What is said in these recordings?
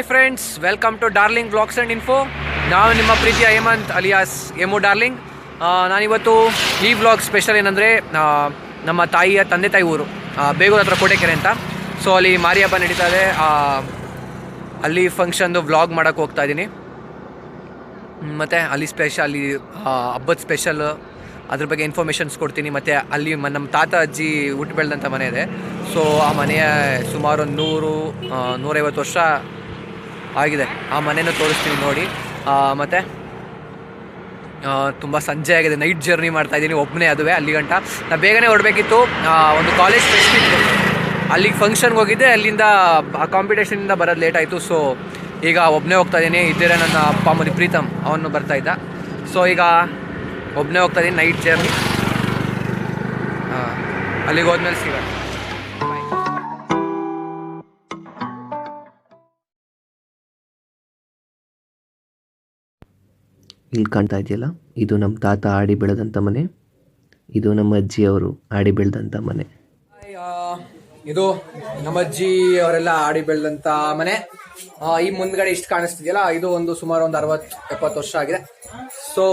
Hi friends welcome to darling blogs and info ನಾವು ನಿಮ್ಮ ಪ್ರೀತಿಯ ಹೇಮಂತ್ ಅಲಿಯಾಸ್. Emu darling. ನಾನಿವತ್ತು ಈ ಬ್ಲಾಗ್ ಸ್ಪೆಷಲ್ ಏನಂದರೆ ನಮ್ಮ ತಾಯಿಯ ತಂದೆ ತಾಯಿ ಊರು ಬೇಗೂರ ಹತ್ರ ಕೋಟೆಕೆರೆ ಅಂತ. ಸೊ ಅಲ್ಲಿ ಮಾರಿ ಹಬ್ಬ ನಡೀತಾ ಇದೆ. ಅಲ್ಲಿ ಫಂಕ್ಷನ್ದು ವ್ಲಾಗ್ ಮಾಡೋಕ್ಕೆ ಹೋಗ್ತಾ ಇದ್ದೀನಿ ಮತ್ತು ಅಲ್ಲಿ ಸ್ಪೆಷಲ್ ಅಲ್ಲಿ ಹಬ್ಬದ ಸ್ಪೆಷಲ್ ಅದ್ರ ಬಗ್ಗೆ ಇನ್ಫಾರ್ಮೇಷನ್ಸ್ ಕೊಡ್ತೀನಿ. ಮತ್ತು ಅಲ್ಲಿ ನಮ್ಮ ತಾತ, ಅಜ್ಜಿ ಹುಟ್ಟು ಬೆಳೆದಂಥ ಮನೆ ಇದೆ. ಸೊ ಆ ಮನೆಯ ಸುಮಾರು ಒಂದು ನೂರು ನೂರೈವತ್ತು ವರ್ಷ ಆಗಿದೆ. ಆ ಮನೆಯೂ ತೋರಿಸ್ತೀನಿ ನೋಡಿ. ಮತ್ತು ತುಂಬ ಸಂಜೆ ಆಗಿದೆ. ನೈಟ್ ಜರ್ನಿ ಮಾಡ್ತಾ ಇದ್ದೀನಿ. ಒಬ್ಬನೇ ಅದುವೇ, ಅಲ್ಲಿ ಗಂಟ. ನಾ ಬೇಗನೆ ಹೊರಡಬೇಕಿತ್ತು. ಒಂದು ಕಾಲೇಜ್ ಫೆಸ್ಟ್ ಇತ್ತು. ಅಲ್ಲಿಗೆ ಫಂಕ್ಷನ್ಗೆ ಹೋಗಿದ್ದೆ. ಅಲ್ಲಿಂದ ಆ ಕಾಂಪಿಟೇಷನಿಂದ ಬರೋದು ಲೇಟ್ ಆಯಿತು. ಸೊ ಈಗ ಒಬ್ಬನೇ ಹೋಗ್ತಾ ಇದ್ದೀನಿ. ಇದ್ದರೆ ನನ್ನ ಅಪ್ಪ ಅಮ್ಮನಿ ಪ್ರೀತಮ್ ಅವನು ಬರ್ತಾ ಇದ್ದ. ಸೊ ಈಗ ಒಬ್ಬನೇ ಹೋಗ್ತಾ ಇದ್ದೀನಿ. ನೈಟ್ ಜರ್ನಿ ಅಲ್ಲಿಗೆ ಹೋದ್ಮೇಲೆ ಸಿಗೋಣ. ಇಲ್ಲಿ ಕಾಣ್ತಾ ಇದೆಯಲ್ಲ? ಇದು ನಮ್ಮ ತಾತ ಆಡಿ ಬೆಳೆದಂಥ ಮನೆ. ಇದು ನಮ್ಮ ಅಜ್ಜಿಯವರು ಆಡಿ ಬೆಳೆದಂಥ ಮನೆ. ಇದು ನಮ್ಮ ಅಜ್ಜಿ ಅವರೆಲ್ಲ ಆಡಿ ಬೆಳೆದಂತ ಮನೆ. ಈ ಮುಂದ್ಗಡೆ ಇಷ್ಟು ಕಾಣಿಸ್ತಿದೆಯಲ್ಲ, ಇದು ಒಂದು ಸುಮಾರು ಒಂದು ಅರವತ್ ಎಪ್ಪತ್ತು ವರ್ಷ ಆಗಿದೆ. ಸೊ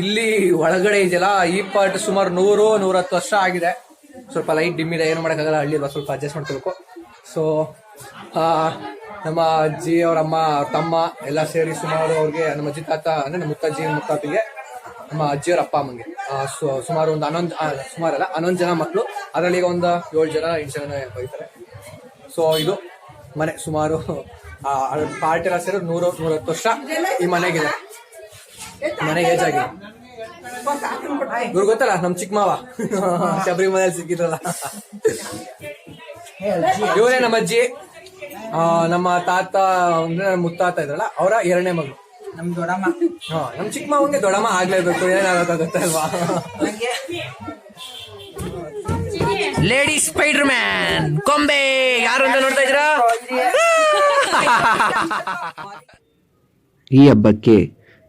ಇಲ್ಲಿ ಒಳಗಡೆ ಇದೆಯಲ್ಲ, ಈ ಪಾರ್ಟ್ ಸುಮಾರು ನೂರು, ನೂರತ್ತು ವರ್ಷ ಆಗಿದೆ. ಸ್ವಲ್ಪ ಲೈಟ್ ಡಿಮ್ ಇದೆ, ಏನು ಮಾಡೋಕ್ಕಾಗಲ್ಲ, ಹಳ್ಳಿ ಸ್ವಲ್ಪ ಅಡ್ಜಸ್ಟ್ ಮಾಡ್ಕೋಬೇಕು. ಸೊ ನಮ್ಮ ಅಜ್ಜಿ ಅವ್ರ ಅಮ್ಮ ಅವ್ರ ತಮ್ಮ ಎಲ್ಲ ಸೇರಿ ಸುಮಾರು ಅವ್ರಿಗೆ ನಮ್ಮ ಅಜ್ಜಿ ತಾತ ಅಂದ್ರೆ ನಮ್ಮ ಮುತ್ತಜ್ಜಿ ಮುತ್ತಾತಿಗೆ ನಮ್ಮ ಅಜ್ಜಿಯವ್ರ ಅಪ್ಪ ಅಮ್ಮಂಗೆ. ಸುಮಾರು ಒಂದು ಹನ್ನೊಂದು ಸುಮಾರು ಸುಮಾರಲ್ಲ ಹನ್ನೊಂದು ಜನ ಮಕ್ಕಳು ಅದರಲ್ಲಿ ಈಗ ಒಂದು ಏಳು ಜನ ಎಂಟು ಜನ ಬೈತಾರೆ. ಸೊ ಇದು ಮನೆ ಸುಮಾರು ಪಾರ್ಟಿ ಎಲ್ಲ ಸೇರಿ ನೂರು ನೂರತ್ತು ವರ್ಷ ಈ ಮನೆಗಿದೆ. ಮನೆಗೆ ಏಜ್ ಆಗಿದೆ. ಇವ್ರು ಗೊತ್ತಲ್ಲ ನಮ್ ಚಿಕ್ಕ ಮಾವ. ಶಬರಿಮಲೆಯಲ್ಲಿ ಸಿಕ್ಕಿದ್ರಲ್ಲ. ಇವರೇ ನಮ್ಮ ಅಜ್ಜಿ. ನಮ್ಮ ತಾತ ಅಂದ್ರೆ ನಮ್ಮ ಮುತ್ತಾತ ಇದ್ರಲ್ಲ ಅವರ ಎರಡನೇ ಮಗಳು. ನಮ್ ದೊಡಮ್ಮ ಹಾ ನಮ್ ಚಿಕ್ಕ ಮಾವಂಗೆ ದೊಡಮ್ಮ ಆಗ್ಲೇಬೇಕು ಏನಾಗತ್ತೆ ಅಲ್ವಾ ಲೇಡಿ ಸ್ಪೈಡರ್ ಮ್ಯಾನ್ ಕೊಂಬೆ ಯಾರು ಅಂತ ನೋಡ್ತಾ ಇದ್ದೀರಾ? ಈ ಹಬ್ಬಕ್ಕೆ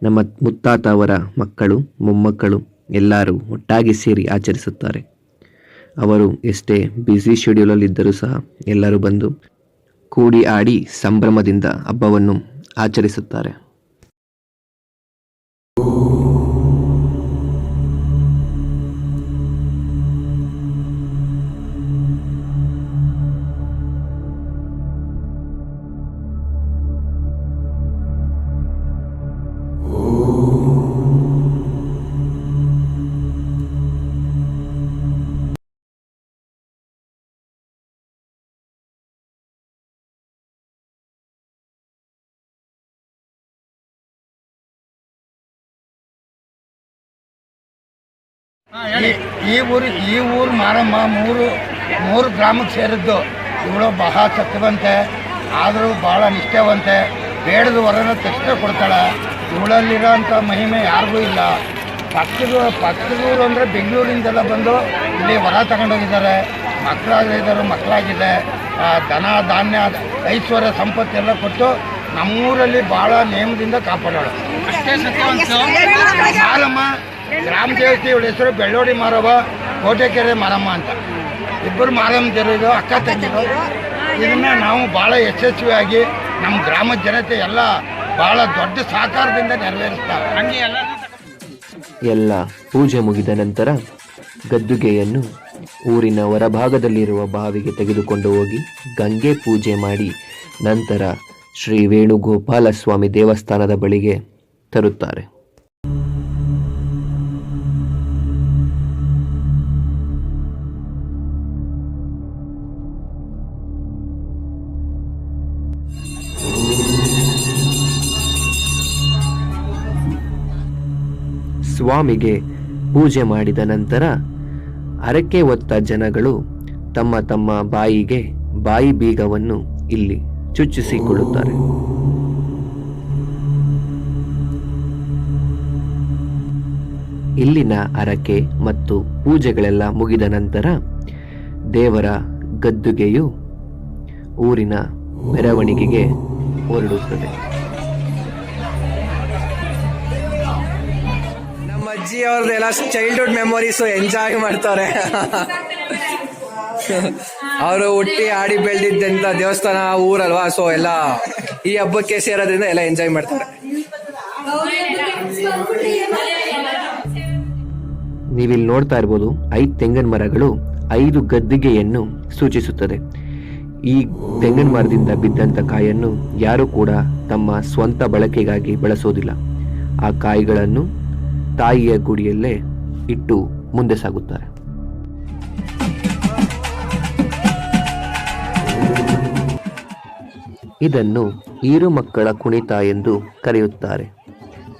ನಮ್ಮ ಮುತ್ತಾತ ಅವರ ಮಕ್ಕಳು ಮೊಮ್ಮಕ್ಕಳು ಎಲ್ಲರೂ ಒಟ್ಟಾಗಿ ಸೇರಿ ಆಚರಿಸುತ್ತಾರೆ. ಅವರು ಎಷ್ಟೇ ಬ್ಯುಸಿ ಶೆಡ್ಯೂಲಲ್ಲಿದ್ದರೂ ಸಹ ಎಲ್ಲರೂ ಬಂದು ಕೂಡಿ ಆಡಿ ಸಂಭ್ರಮದಿಂದ ಹಬ್ಬವನ್ನು ಆಚರಿಸುತ್ತಾರೆ. ಈ- ಈ ಊರು ಈ ಊರು ಮಾರಮ್ಮ ಮೂರು ಮೂರು ಗ್ರಾಮಕ್ಕೆ ಸೇರಿದ್ದು. ಇವಳು ಬಹಳ ಸತ್ಯವಂತೆ ಆದರೂ ಭಾಳ ನಿಷ್ಠೆವಂತೆ ಬೇಡದ ವರನ ತಕ್ಷಣ ಕೊಡ್ತಾಳೆ. ಇವಳಲ್ಲಿರೋಂಥ ಮಹಿಮೆ ಯಾರಿಗೂ ಇಲ್ಲ. ಪಕ್ಕದ ಪಕ್ಕದೂರು ಅಂದರೆ ಬೆಂಗಳೂರಿಂದೆಲ್ಲ ಬಂದು ಇಲ್ಲಿ ವರ ತಗೊಂಡೋಗಿದ್ದಾರೆ. ಮಕ್ಕಳಾಗಿದ್ದಾರೆ ಮಕ್ಕಳಾಗಿದೆ. ಆ, ಧನ ಧಾನ್ಯ ಐಶ್ವರ್ಯ ಸಂಪತ್ತೆಲ್ಲ ಕೊಟ್ಟು ನಮ್ಮೂರಲ್ಲಿ ಭಾಳ ನೇಮದಿಂದ ಕಾಪಾಡೋಣ ಅಷ್ಟೇ ಸತ್ಯವಂತ. ಮಾರಮ್ಮ ಗ್ರಾಮ ದೇವತೆ ಇವಳ ಹೆಸರು ಬೆಳ್ಳೋಡಿ ಮಾರವ ಕೋಟೆಕೆರೆ ಮಾರಮ್ಮ ಅಂತ. ಇಬ್ಬರು ಮಾರಮ್ಮ ದೇವರು ಅಕ್ಕ ತಂಗಿರು. ಇದನ್ನ ನಾವು ಭಾಳ ಯಶಸ್ವಿಯಾಗಿ ನಮ್ಮ ಗ್ರಾಮದ ಜನತೆ ಎಲ್ಲ ಭಾಳ ದೊಡ್ಡ ಸಹಕಾರದಿಂದ ನೆರವೇರಿಸ್ತಾರೆ. ಹಂಗೆ ಎಲ್ಲ ಎಲ್ಲ ಪೂಜೆ ಮುಗಿದ ನಂತರ ಗದ್ದುಗೆಯನ್ನು ಊರಿನ ಹೊರಭಾಗದಲ್ಲಿರುವ ಬಾವಿಗೆ ತೆಗೆದುಕೊಂಡು ಹೋಗಿ ಗಂಗೆ ಪೂಜೆ ಮಾಡಿ ನಂತರ ಶ್ರೀ ವೇಣುಗೋಪಾಲ ಸ್ವಾಮಿ ದೇವಸ್ಥಾನದ ಬಳಿಗೆ ತರುತ್ತಾರೆ. ಸ್ವಾಮಿಗೆ ಪೂಜೆ ಮಾಡಿದ ನಂತರ ಹರಕೆ ಒತ್ತ ಜನಗಳು ತಮ್ಮ ತಮ್ಮ ಬಾಯಿಗೆ ಬಾಯಿ ಬೀಗವನ್ನು ಇಲ್ಲಿ ಚುಚ್ಚಿಸಿಕೊಳ್ಳುತ್ತಾರೆ ಇಲ್ಲಿನ ಹರಕೆ ಮತ್ತು ಪೂಜೆಗಳೆಲ್ಲ ಮುಗಿದ ನಂತರ ದೇವರ ಗದ್ದುಗೆಯು ಊರಿನ ಮೆರವಣಿಗೆಗೆ ಹೊರಡುತ್ತದೆ. ಅಜ್ಜಿ ಅವ್ರದ್ದೆಲ್ಲ ಚೈಲ್ಡ್ಹುಡ್ ಮೆಮೊರೀಸ್ ಎಂಜಾಯ್ ಮಾಡ್ತಾರೆ. ಅವರು ಹುಟ್ಟಿ ಆಡಿ ಬೆಳೆದಿದ್ದಂತ ದೇವಸ್ಥಾನ, ಊರಲ್ವಾ? ಸೊ ಎಲ್ಲ ಈ ಹಬ್ಬಕ್ಕೆ ಸೇರೋದ್ರಿಂದ ಎಲ್ಲ ಎಂಜಾಯ್ ಮಾಡ್ತಾರೆ. ನೀವಿಲ್ಲಿ ನೋಡ್ತಾ ಇರ್ಬೋದು, ಐದು ತೆಂಗಿನ ಮರಗಳು ಐದು ಗದ್ದಿಗೆಯನ್ನು ಸೂಚಿಸುತ್ತದೆ. ಈ ತೆಂಗಿನ ಮರದಿಂದ ಬಿದ್ದಂಥ ಕಾಯನ್ನು ಯಾರೂ ಕೂಡ ತಮ್ಮ ಸ್ವಂತ ಬಳಕೆಗಾಗಿ ಬಳಸೋದಿಲ್ಲ. ಆ ಕಾಯಿಗಳನ್ನು ತಾಯಿಯ ಗುಡಿಯಲ್ಲೇ ಇಟ್ಟು ಮುಂದೆ ಸಾಗುತ್ತಾರೆ. ಇದನ್ನು ಈರು ಮಕ್ಕಳ ಕುಣಿತ ಎಂದು ಕರೆಯುತ್ತಾರೆ.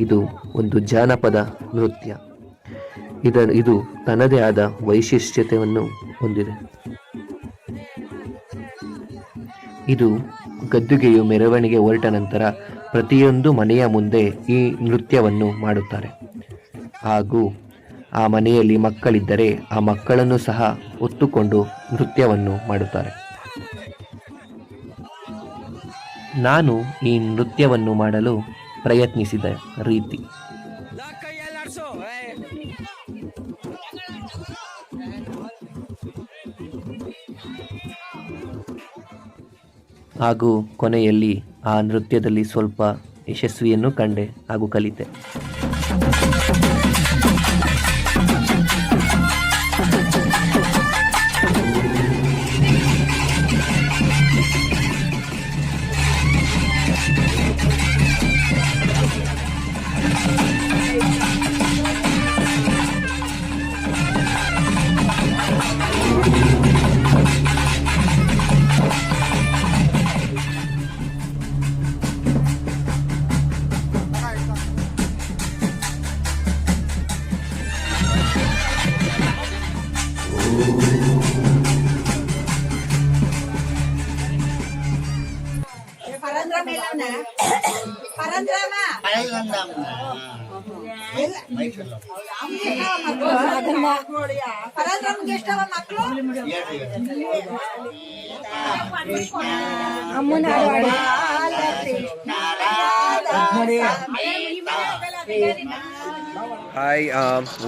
ಇದು ಒಂದು ಜಾನಪದ ನೃತ್ಯ. ಇದ, ಇದು ತನ್ನದೇ ಆದ ವೈಶಿಷ್ಟ್ಯತೆಯನ್ನು ಹೊಂದಿದೆ. ಇದು ಗದ್ದುಗೆಯು ಮೆರವಣಿಗೆ ಹೊರಟ ನಂತರ ಪ್ರತಿಯೊಂದು ಮನೆಯ ಮುಂದೆ ಈ ನೃತ್ಯವನ್ನು ಮಾಡುತ್ತಾರೆ. ಹಾಗೂ ಆ ಮನೆಯಲ್ಲಿ ಮಕ್ಕಳಿದ್ದರೆ ಆ ಮಕ್ಕಳನ್ನು ಸಹ ಒತ್ತುಕೊಂಡು ನೃತ್ಯವನ್ನು ಮಾಡುತ್ತಾರೆ. ನಾನು ಈ ನೃತ್ಯವನ್ನು ಮಾಡಲು ಪ್ರಯತ್ನಿಸಿದ ರೀತಿ. ಹಾಗೂ ಕೊನೆಯಲ್ಲಿ ಆ ನೃತ್ಯದಲ್ಲಿ ಸ್ವಲ್ಪ ಯಶಸ್ವಿಯನ್ನು ಕಂಡೆ ಹಾಗೂ ಕಲಿತೆ. Thank you. ಹಾಯ್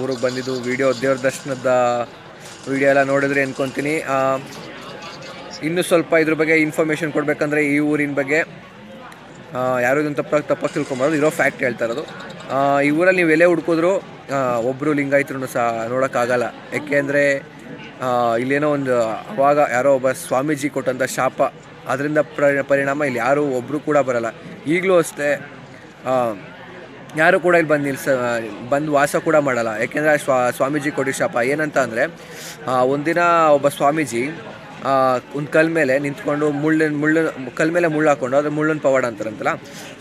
ಊರಿಗೆ ಬಂದಿದ್ದು ವಿಡಿಯೋ ದೇವ್ರ ದರ್ಶನದ ವಿಡಿಯೋ ಎಲ್ಲ ನೋಡಿದ್ರೆ ಅನ್ಕೊಂತೀನಿ. ಇನ್ನೂ ಸ್ವಲ್ಪ ಇದ್ರ ಬಗ್ಗೆ ಇನ್ಫಾರ್ಮೇಷನ್ ಕೊಡಬೇಕಂದ್ರೆ ಈ ಊರಿನ ಬಗ್ಗೆ ಯಾರು ಇದನ್ನು ತಪ್ಪಾಗಿ ತಪ್ಪಾಗಿ ತಿಳ್ಕೊಂಬಾರ್ದು. ಇರೋ ಫ್ಯಾಕ್ಟ್ ಹೇಳ್ತಾ ಇರೋದು. ಈ ಊರಲ್ಲಿ ನೀವು ಎಲೆ ಹುಡ್ಕಿದ್ರು ಒಬ್ಬರು ಲಿಂಗಾಯತರು ಸಹ ನೋಡೋಕ್ಕಾಗಲ್ಲ. ಯಾಕೆಂದರೆ ಇಲ್ಲೇನೋ ಒಂದು ಅವಾಗ ಯಾರೋ ಒಬ್ಬ ಸ್ವಾಮೀಜಿ ಕೊಟ್ಟಂಥ ಶಾಪ. ಅದರಿಂದ ಪರಿಣಾಮ ಇಲ್ಲಿ ಯಾರೂ ಒಬ್ಬರು ಕೂಡ ಬರಲ್ಲ. ಈಗಲೂ ಅಷ್ಟೇ ಯಾರು ಕೂಡ ಇಲ್ಲಿ ಬಂದು ನಿಲ್ಸ, ಬಂದು ವಾಸ ಕೂಡ ಮಾಡಲ್ಲ. ಯಾಕೆಂದರೆ ಸ್ವಾ, ಸ್ವಾಮೀಜಿ ಕೊಡಿ ಶಾಪ ಏನಂತ ಅಂದರೆ ಒಂದಿನ ಒಬ್ಬ ಸ್ವಾಮೀಜಿ ಒಂದು ಕಲ್ ಮೇಲೆ ನಿಂತ್ಕೊಂಡು ಮುಳ್ಳಿನ, ಮುಳ್ಳು, ಕಲ್ ಮೇಲೆ ಮುಳ್ಳು ಹಾಕ್ಕೊಂಡು ಅದ್ರ ಮುಳ್ಳಿನ ಪವಾಡ ಅಂತಾರಂತಲ್ಲ?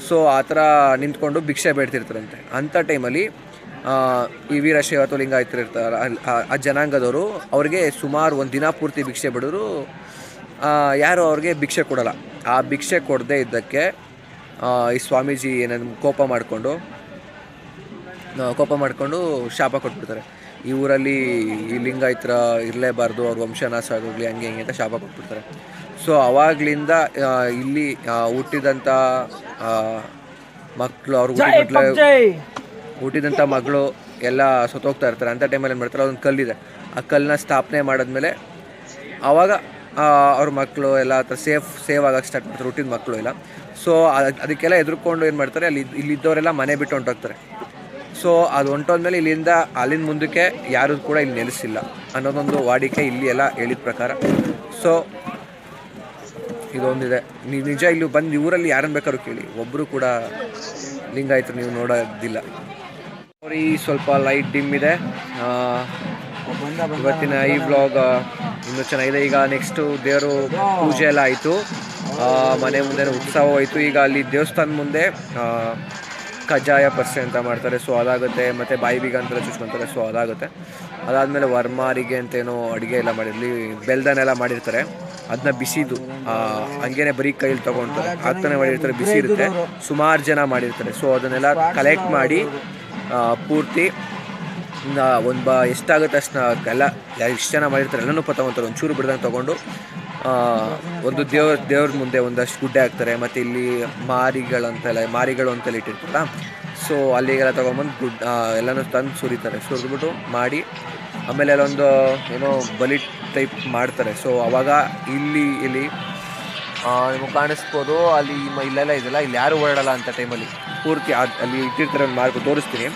ಸೊ ಆ ಥರ ನಿಂತ್ಕೊಂಡು ಭಿಕ್ಷೆ ಬೇಡ್ತಿರ್ತಾರಂತೆ. ಅಂಥ ಟೈಮಲ್ಲಿ ಈ ವೀರಶೈವ ಅಥವಾ ಲಿಂಗಾಯತರು ಆ- ಜನಾಂಗದವರು, ಅವ್ರಿಗೆ ಸುಮಾರು ಒಂದು ದಿನ ಪೂರ್ತಿ ಭಿಕ್ಷೆ ಬಿಡೋರು ಯಾರು ಅವ್ರಿಗೆ ಭಿಕ್ಷೆ ಕೊಡಲ್ಲ. ಆ ಭಿಕ್ಷೆ ಕೊಡದೇ ಇದ್ದಕ್ಕೆ ಈ ಸ್ವಾಮೀಜಿ ಏನಾದ್ರು ಕೋಪ ಮಾಡಿಕೊಂಡು ಕೋಪ ಮಾಡಿಕೊಂಡು ಶಾಪ ಕೊಟ್ಬಿಡ್ತಾರೆ. ಈ ಊರಲ್ಲಿ ಈ ಲಿಂಗಾಯತರ ಇರಲೇಬಾರ್ದು ಅವ್ರ ವಂಶನಾಶ ಆಗೋಗ್ಲಿ ಹಂಗೆ ಹಿಂಗೆ ಅಂತ ಶಾಪ ಕೊಟ್ಬಿಡ್ತಾರೆ. ಸೊ ಅವಾಗ್ಲಿಂದ ಇಲ್ಲಿ ಹುಟ್ಟಿದಂಥ ಮಕ್ಕಳು ಅವ್ರು ಹುಟ್ಟಿದ ಹುಟ್ಟಿದಂಥ ಮಗಳು ಎಲ್ಲ ಸತ್ತೋಗ್ತಾ ಇರ್ತಾರೆ. ಅಂಥ ಟೈಮಲ್ಲಿ ಏನು ಮಾಡ್ತಾರೆ? ಅದೊಂದು ಕಲ್ಲಿದೆ. ಆ ಕಲ್ಲನ್ನ ಸ್ಥಾಪನೆ ಮಾಡಿದ್ಮೇಲೆ ಆವಾಗ ಅವ್ರ ಮಕ್ಕಳು ಎಲ್ಲ ಹತ್ರ ಸೇಫ್ ಸೇವ್ ಆಗೋಕ್ಕೆ ಸ್ಟಾರ್ಟ್ ಮಾಡ್ತಾರೆ ಹುಟ್ಟಿದ ಮಕ್ಕಳು ಎಲ್ಲ. ಸೊ ಅದಕ್ಕೆಲ್ಲ ಎದುರುಕೊಂಡು ಏನು ಮಾಡ್ತಾರೆ? ಅಲ್ಲಿ ಇಲ್ಲಿದ್ದವರೆಲ್ಲ ಮನೆ ಬಿಟ್ಟು ಹೊಂಟೋಗ್ತಾರೆ. ಸೊ ಅದು ಹೊಂಟೋದ್ಮೇಲೆ ಇಲ್ಲಿಂದ ಅಲ್ಲಿಂದ ಮುಂದಕ್ಕೆ ಯಾರು ಕೂಡ ಇಲ್ಲಿ ನೆಲೆಸಿಲ್ಲ. ಅನ್ನೋದೊಂದು ವಾಡಿಕೆ ಇಲ್ಲಿ ಎಲ್ಲ ಹೇಳಿದ ಪ್ರಕಾರ. ಸೊ ಇದೊಂದಿದೆ. ನೀವು ನಿಜ ಇಲ್ಲಿ ಬಂದು ಊರಲ್ಲಿ ಯಾರನ್ನು ಬೇಕಾದ್ರೂ ಕೇಳಿ. ಒಬ್ಬರು ಕೂಡ ಲಿಂಗಾಯಿತು ನೀವು ನೋಡೋದಿಲ್ಲ. ಈ ಸ್ವಲ್ಪ ಲೈಟ್ ಡಿಮ್ ಇದೆ. ಇವತ್ತಿನ ಈ ಬ್ಲಾಗ್ ಇನ್ನೂ ಚೆನ್ನಾಗಿದೆ. ಈಗ ನೆಕ್ಸ್ಟು ದೇವರು ಪೂಜೆ ಎಲ್ಲ ಆಯಿತು. ಮನೆ ಮುಂದೆ ಉತ್ಸವ ಹೋಯಿತು. ಈಗ ಅಲ್ಲಿ ದೇವಸ್ಥಾನ ಮುಂದೆ ಕಜ್ಜಾಯ ಪರ್ಸೆ ಅಂತ ಮಾಡ್ತಾರೆ. ಸೊ ಅದಾಗುತ್ತೆ. ಮತ್ತು ಬಾಯಿ ಬೀಗ ಅಂತೆಲ್ಲ ಚುಚ್ಕೊತಾರೆ. ಸೊ ಅದಾಗುತ್ತೆ. ಅದಾದಮೇಲೆ ವರ್ಮಾರಿಗೆ ಅಂತ ಏನೋ ಅಡುಗೆ ಎಲ್ಲ ಮಾಡಿರಲಿ ಬೆಲ್ದನೆಲ್ಲ ಮಾಡಿರ್ತಾರೆ. ಅದನ್ನ ಬಿಸಿದು ಹಂಗೇನೆ ಬರೀ ಕೈಯಲ್ಲಿ ತೊಗೊಳ್ತಾರೆ ಆಗ್ತಾನೆ ಮಾಡಿರ್ತಾರೆ, ಬಿಸಿ ಇರುತ್ತೆ. ಸುಮಾರು ಜನ ಮಾಡಿರ್ತಾರೆ. ಸೊ ಅದನ್ನೆಲ್ಲ ಕಲೆಕ್ಟ್ ಮಾಡಿ ಪೂರ್ತಿ ಒಂದು ಬ ಎಷ್ಟಾಗುತ್ತೆ ಅಷ್ಟು ಎಲ್ಲ ಎಷ್ಟು ಜನ ಮಾಡಿರ್ತಾರೆ. ಎಲ್ಲನೂ ತೊಗೊತಾರೆ. ಒಂಚೂರು ಚೂರು ಬಿಡ್ದಂಗೆ ತೊಗೊಂಡು ಒಂದು ದೇವ್ರ ದೇವ್ರ ಮುಂದೆ ಒಂದಷ್ಟು ಗುಡ್ಡೆ ಹಾಕ್ತಾರೆ, ಮತ್ತು ಇಲ್ಲಿ ಮಾರಿಗಳಂತೆಲ್ಲ, ಮಾರಿಗಳು ಅಂತೆಲ್ಲ ಇಟ್ಟಿರ್ತಾರಲ್ಲ? ಸೊ ಅಲ್ಲಿಗೆಲ್ಲ ತೊಗೊಂಬಂದು ಗುಡ್ ಎಲ್ಲನೂ ತಂದು ಸುರಿತಾರೆ. ಸುರಿದ್ಬಿಟ್ಟು ಮಾಡಿ, ಆಮೇಲೆ ಅಲ್ಲೊಂದು, ಏನೋ ಬಲಿ ಟೈಪ್ ಮಾಡ್ತಾರೆ. ಸೊ ಅವಾಗ ಇಲ್ಲಿ ಇಲ್ಲಿ ನಿಮಗೆ ಕಾಣಿಸ್ಬೋದು, ಅಲ್ಲಿ ಇಲ್ಲೆಲ್ಲ ಇದೆಲ್ಲ ಇಲ್ಲಿ ಯಾರು ಓಡಾಡಲ್ಲ ಅಂತ ಟೈಮಲ್ಲಿ ಪೂರ್ತಿ ಅಲ್ಲಿ ಇಟ್ಟಿರ್ತಾರೆ ಮಾರ್ಗ ತೋರಿಸ್ತೀನಿ.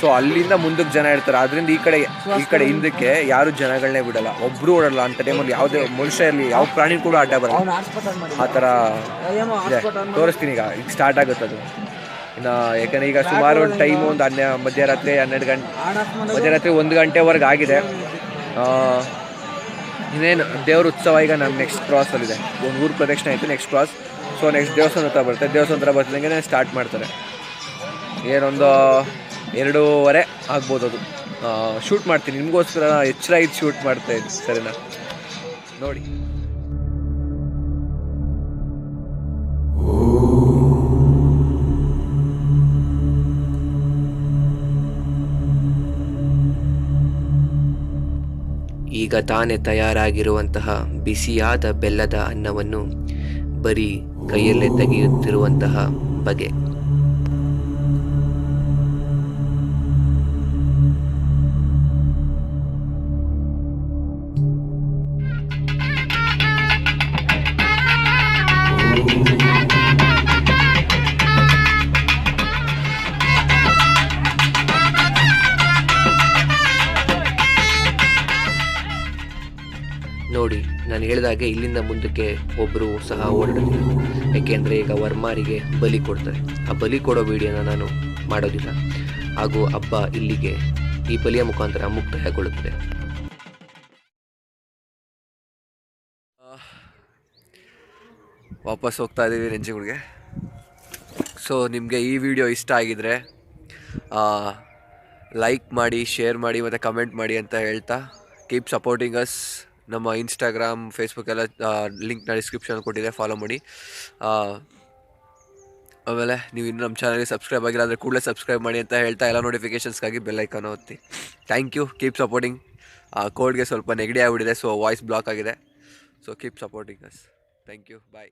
ಸೊ ಅಲ್ಲಿಂದ ಮುಂದಕ್ಕೆ ಜನ ಇರ್ತಾರೆ. ಅದರಿಂದ ಈ ಕಡೆ ಈ ಕಡೆ ಹಿಂದಕ್ಕೆ ಯಾರು ಜನಗಳನ್ನೇ ಬಿಡಲ್ಲ. ಒಬ್ರು ಓಡಲ್ಲ ಅಂತ ಟೈಮಲ್ಲಿ ಯಾವುದೇ ಮನುಷ್ಯ ಇರಲಿ ಯಾವ ಪ್ರಾಣಿ ಕೂಡ ಅಡ್ಡ ಬರಲ್ಲ. ಆ ಥರ ಇದೆ. ತೋರಿಸ್ತೀನಿ ಈಗ. ಈಗ ಸ್ಟಾರ್ಟ್ ಆಗುತ್ತೆ ಅದು. ಇನ್ನು ಯಾಕಂದ್ರೆ ಈಗ ಸುಮಾರು ಒಂದು ಟೈಮ್ ಒಂದು ಹನ್ನೆ ಮಧ್ಯರಾತ್ರಿ ಹನ್ನೆರಡು ಗಂಟೆ ಮಧ್ಯರಾತ್ರಿ ಒಂದು ಗಂಟೆವರೆಗೆ ಆಗಿದೆ. ಇನ್ನೇನು ದೇವ್ರ ಉತ್ಸವ ಈಗ ನಮ್ಮ ನೆಕ್ಸ್ಟ್ ಕ್ರಾಸಲ್ಲಿದೆ ಒಂದು ಊರು ಪ್ರದಕ್ಷಿಣೆ ಆಯಿತು ನೆಕ್ಸ್ಟ್ ಕ್ರಾಸ್ ಸೊ ನೆಕ್ಸ್ಟ್ ದೇವಸ್ಥಾನ ಹತ್ರ ಬರುತ್ತೆ. ದೇವಸ್ಥಾನ ಹತ್ರ ಬರ್ತಿದ್ದಂಗೆ ಸ್ಟಾರ್ಟ್ ಮಾಡ್ತಾರೆ. ಏನೊಂದು ಎರಡೂವರೆ ಆಗ್ಬೋದು ಅದು. ಶೂಟ್ ಮಾಡ್ತೀನಿ. ನಿಮಗೋಸ್ಕರ ಎಚ್ಚರ ಇದು ಶೂಟ್ ಮಾಡ್ತಾ ಇದ್ದೀನಿ ಸರಿನಾ? ನೋಡಿ. ಈಗ ತಾನೇ ತಯಾರಾಗಿರುವಂತಹ ಬಿಸಿಯಾದ ಬೆಲ್ಲದ ಅನ್ನವನ್ನು ಬರೀ ಕೈಯಲ್ಲೇ ತೆಗೆಯುತ್ತಿರುವಂತಹ ಬಗೆ. ಹೇಳಿದಾಗೆ ಇಲ್ಲಿಂದ ಮುಂದಕ್ಕೆ ಒಬ್ಬರು ಸಹ ಓಡಾಡೋದಿಲ್ಲ ಯಾಕೆಂದರೆ ಈಗ ವರ್ಮಾರಿಗೆ ಬಲಿ ಕೊಡ್ತಾರೆ. ಆ ಬಲಿ ಕೊಡೋ ವಿಡಿಯೋನ ನಾನು ಮಾಡೋದಿಲ್ಲ. ಹಾಗೂ ಹಬ್ಬ ಇಲ್ಲಿಗೆ ಈ ಬಲಿಯ ಮುಖಾಂತರ ಮುಕ್ತಾಯಗೊಳ್ಳುತ್ತದೆ. ವಾಪಸ್ ಹೋಗ್ತಾ ಇದ್ದೀವಿ ನೆಂಜಿಗುಡ್ಗೆ ಸೊ ನಿಮಗೆ ಈ ವಿಡಿಯೋ ಇಷ್ಟ ಆಗಿದ್ರೆ ಲೈಕ್ ಮಾಡಿ ಶೇರ್ ಮಾಡಿ, ಮತ್ತು ಕಮೆಂಟ್ ಮಾಡಿ ಅಂತ ಹೇಳ್ತಾ ಕೀಪ್ ಸಪೋರ್ಟಿಂಗ್ ಅಸ್ ನಮ್ಮ ಇನ್ಸ್ಟಾಗ್ರಾಮ್ ಫೇಸ್ಬುಕ್ ಎಲ್ಲ ಲಿಂಕ್ನ ಡಿಸ್ಕ್ರಿಪ್ಷನ್ ಕೊಟ್ಟಿದೆ ಫಾಲೋ ಮಾಡಿ. ಆ, ಆಮೇಲೆ ನೀವು ಇನ್ನೂ ನಮ್ಮ ಚಾನಲ್ಗೆ ಸಬ್ಸ್ಕ್ರೈಬ್ ಆಗಿಲ್ಲ ಅಂದರೆ ಕೂಡಲೇ ಸಬ್ಸ್ಕ್ರೈಬ್ ಮಾಡಿ ಅಂತ ಹೇಳ್ತಾ ಎಲ್ಲ ನೋಟಿಫಿಕೇಷನ್ಸ್ಗಾಗಿ ಬೆಲ್ ಐಕಾನ್ ಒತ್ತಿ. ಥ್ಯಾಂಕ್ ಯು ಕೀಪ್ ಸಪೋರ್ಟಿಂಗ್ ಕೋಡ್ಗೆ ಸ್ವಲ್ಪ ನೆಗಡಿ ಆಗಿಬಿಟ್ಟಿದೆ ಸೊ ವಾಯ್ಸ್ ಬ್ಲಾಕ್ ಆಗಿದೆ. So keep supporting us thank you bye